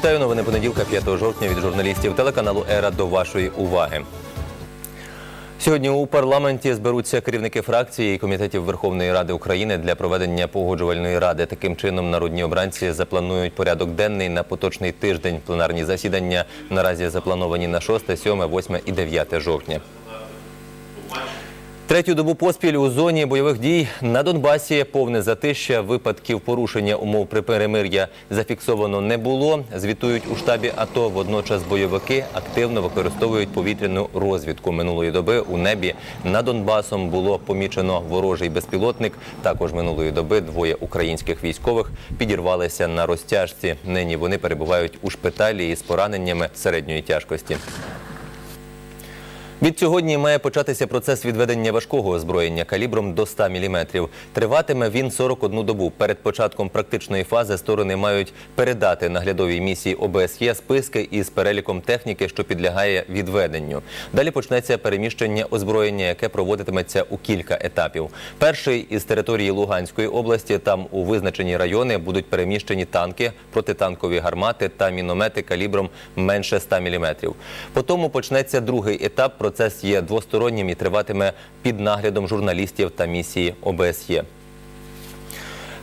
Вітаю новини понеділка 5 жовтня від журналістів телеканалу Ера до вашої уваги. Сьогодні у парламенті зберуться керівники фракцій і комітетів Верховної Ради України для проведення погоджувальної ради. Таким чином, народні обранці запланують порядок денний на поточний тиждень. Пленарні засідання наразі заплановані на 6, 7, 8 і 9 жовтня. Третю добу поспіль у зоні бойових дій на Донбасі повне затища випадків порушення умов перемир'я зафіксовано не було. Звітують у штабі АТО. Водночас бойовики активно використовують повітряну розвідку. Минулої доби у небі над Донбасом було помічено ворожий безпілотник. Також минулої доби двоє українських військових підірвалися на розтяжці. Нині вони перебувають у шпиталі із пораненнями середньої тяжкості. Від сьогодні має початися процес відведення важкого озброєння калібром до 100 мм. Триватиме він 41 добу. Перед початком практичної фази сторони мають передати наглядовій місії ОБСЄ списки із переліком техніки, що підлягає відведенню. Далі почнеться переміщення озброєння, яке проводитиметься у кілька етапів. Перший із території Луганської області. Там у визначені райони будуть переміщені танки, протитанкові гармати та міномети калібром менше 100 мм. Потім почнеться другий етап. Процес є двостороннім і триватиме під наглядом журналістів та місії ОБСЄ.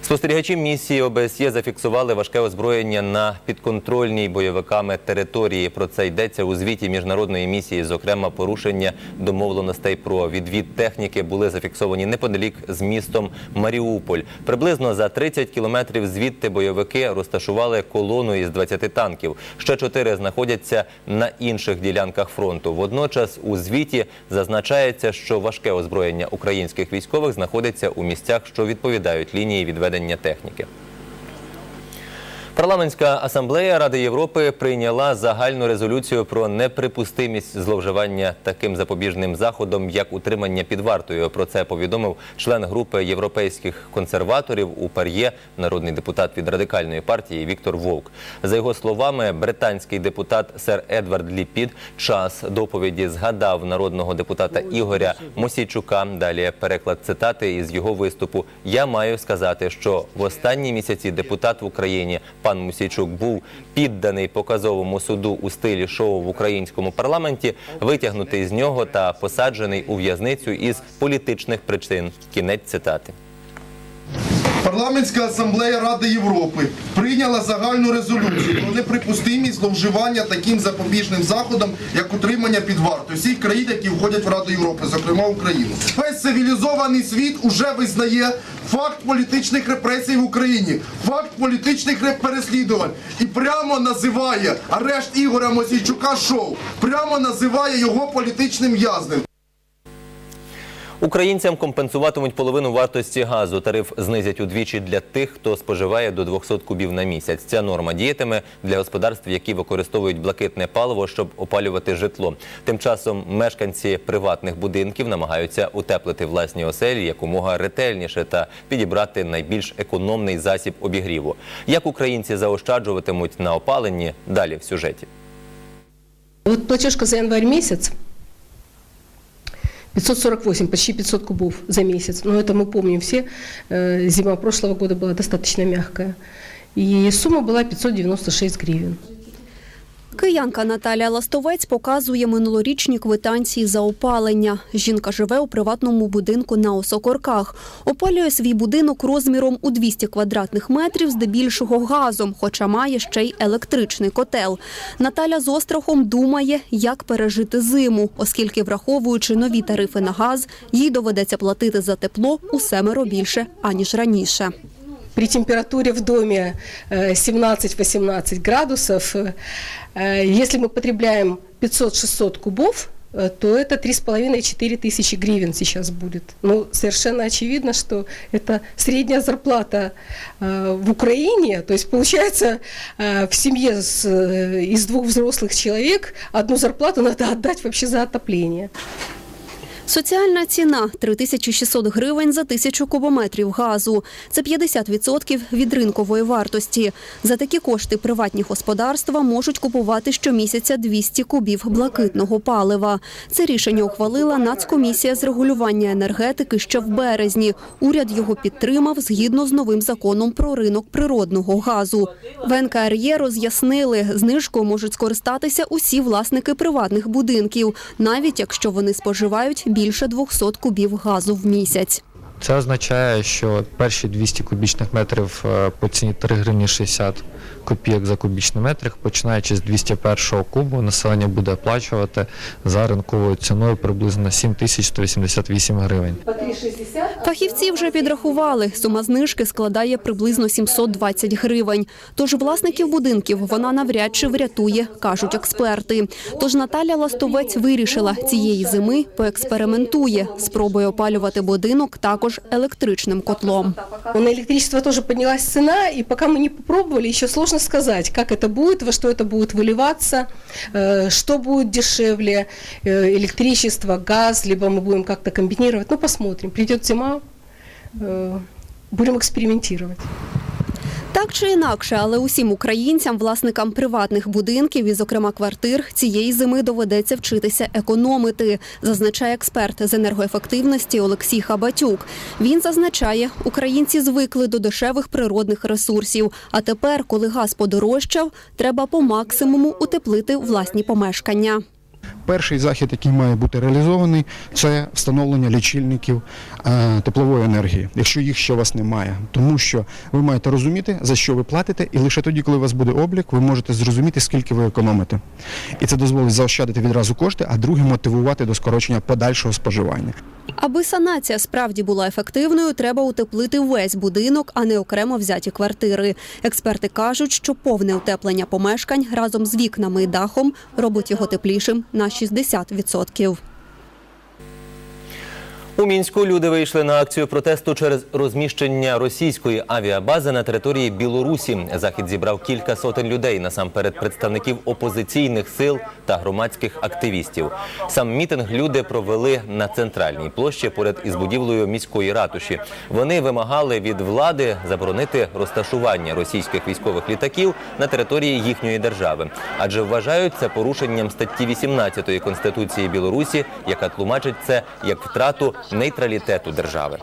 Спостерігачі місії ОБСЄ зафіксували важке озброєння на підконтрольній бойовиками території. Про це йдеться у звіті міжнародної місії. Зокрема, порушення домовленостей про відвід техніки були зафіксовані неподалік з містом Маріуполь. Приблизно за 30 кілометрів звідти бойовики розташували колону із 20 танків. Ще чотири знаходяться на інших ділянках фронту. Водночас у звіті зазначається, що важке озброєння українських військових знаходиться у місцях, що відповідають лінії відведення техніки. Парламентська асамблея Ради Європи прийняла загальну резолюцію про неприпустимість зловживання таким запобіжним заходом, як утримання під вартою. Про це повідомив член групи європейських консерваторів у Пар'є, народний депутат від радикальної партії Віктор Вовк. За його словами, британський депутат сер Едвард Ліпід час доповіді згадав народного депутата Ігоря Мосійчука. Далі переклад цитати із його виступу. Я маю сказати, що в останні місяці депутат в Україні пан Мусійчук був підданий показовому суду у стилі шоу в українському парламенті, витягнутий з нього та посаджений у в'язницю із політичних причин. Кінець цитати. Парламентська асамблея Ради Європи прийняла загальну резолюцію про неприпустимість зловживання таким запобіжним заходом, як утримання під вартою всіх країн, які входять в Раду Європи, зокрема Україну. Весь цивілізований світ уже визнає факт політичних репресій в Україні, факт політичних переслідувань і прямо називає арешт Ігоря Мосійчука шоу, прямо називає його політичним в'язнем. Українцям компенсуватимуть половину вартості газу. Тариф знизять удвічі для тих, хто споживає до 200 кубів на місяць. Ця норма діятиме для господарств, які використовують блакитне паливо, щоб опалювати житло. Тим часом мешканці приватних будинків намагаються утеплити власні оселі якомога ретельніше та підібрати найбільш економний засіб обігріву. Як українці заощаджуватимуть на опаленні? Далі в сюжеті. Вот платежка за январь месяц 548, почти 500 кубов за месяц. Но это мы помним все. Э, Зима прошлого года была достаточно мягкая. И сумма была 596 гривен. Киянка Наталія Ластовець показує минулорічні квитанції за опалення. Жінка живе у приватному будинку на Осокорках. Опалює свій будинок розміром у 200 квадратних метрів, здебільшого газом, хоча має ще й електричний котел. Наталя з острахом думає, як пережити зиму, оскільки, враховуючи нові тарифи на газ, їй доведеться платити за тепло у семеро більше, аніж раніше При температуре в доме э, 17-18 градусов, э, если мы потребляем 500-600 кубов, э, то это 3,5-4 тысячи гривен сейчас будет. Ну, совершенно очевидно, что это средняя зарплата э, в Украине. То есть, получается, э, в семье с, э, из двух взрослых человек одну зарплату надо отдать вообще за отопление. Соціальна ціна 3600 гривень за тисячу кубометрів газу. Це 50% від ринкової вартості. За такі кошти приватні господарства можуть купувати щомісяця 200 кубів блакитного палива. Це рішення ухвалила Нацкомісія з регулювання енергетики ще в березні. Уряд його підтримав згідно з новим законом про ринок природного газу. В НКРЄ роз'яснили, знижкою можуть скористатися усі власники приватних будинків, навіть якщо вони споживають більше 200 кубів газу в місяць. Це означає, що перші 200 кубічних метрів е, по ціні 3 гривні 60 копійок за кубічний метр, починаючи з 201 кубу, населення буде оплачувати за ринковою ціною приблизно 7188 гривень. Фахівці вже підрахували, сума знижки складає приблизно 720 гривень. Тож власників будинків вона навряд чи врятує, кажуть експерти. Тож Наталя Ластовець вирішила цієї зими поекспериментує, спробує опалювати будинок також електричним котлом. На электричество тоже поднялась цена, и пока мы не попробовали, еще сложно сказать, как это будет, во что это будет выливаться, э, что будет дешевле, э, электричество, газ, либо мы будем как-то комбинировать. Ну, посмотрим. Придет зима, э, будем экспериментировать. Так чи інакше, але усім українцям, власникам приватних будинків і, зокрема, квартир, цієї зими доведеться вчитися економити, зазначає експерт з енергоефективності Олексій Хабатюк. Він зазначає, українці звикли до дешевих природних ресурсів. А тепер, коли газ подорожчав, треба по максимуму утеплити власні помешкання. Перший захід, який має бути реалізований, це встановлення лічильників е, теплової енергії, якщо їх ще у вас немає. Тому що ви маєте розуміти, за що ви платите, і лише тоді, коли у вас буде облік, ви можете зрозуміти, скільки ви економите. І це дозволить заощадити відразу кошти, а друге мотивувати до скорочення подальшого споживання. Аби санація справді була ефективною, треба утеплити весь будинок, а не окремо взяті квартири. Експерти кажуть, що повне утеплення помешкань разом з вікнами і дахом робить його теплішим на 60%. У мінську люди вийшли на акцію протесту через розміщення російської авіабази на території Білорусі. Захід зібрав кілька сотень людей, насамперед представників опозиційних сил та громадських активістів. Сам мітинг люди провели на центральній площі поряд із будівлею міської ратуші. Вони вимагали від влади заборонити розташування російських військових літаків на території їхньої держави, адже вважають це порушенням статті 18 конституції Білорусі, яка тлумачить це як втрату нейтралітету держави.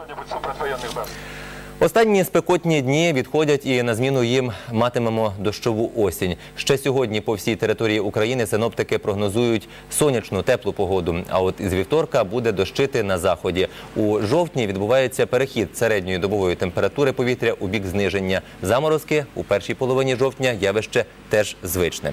Останні спекотні дні відходять і на зміну їм матимемо дощову осінь. Ще сьогодні по всій території України синоптики прогнозують сонячну теплу погоду. А от із вівторка буде дощити на заході. У жовтні відбувається перехід середньої добової температури повітря у бік зниження. Заморозки у першій половині жовтня явище теж звичне.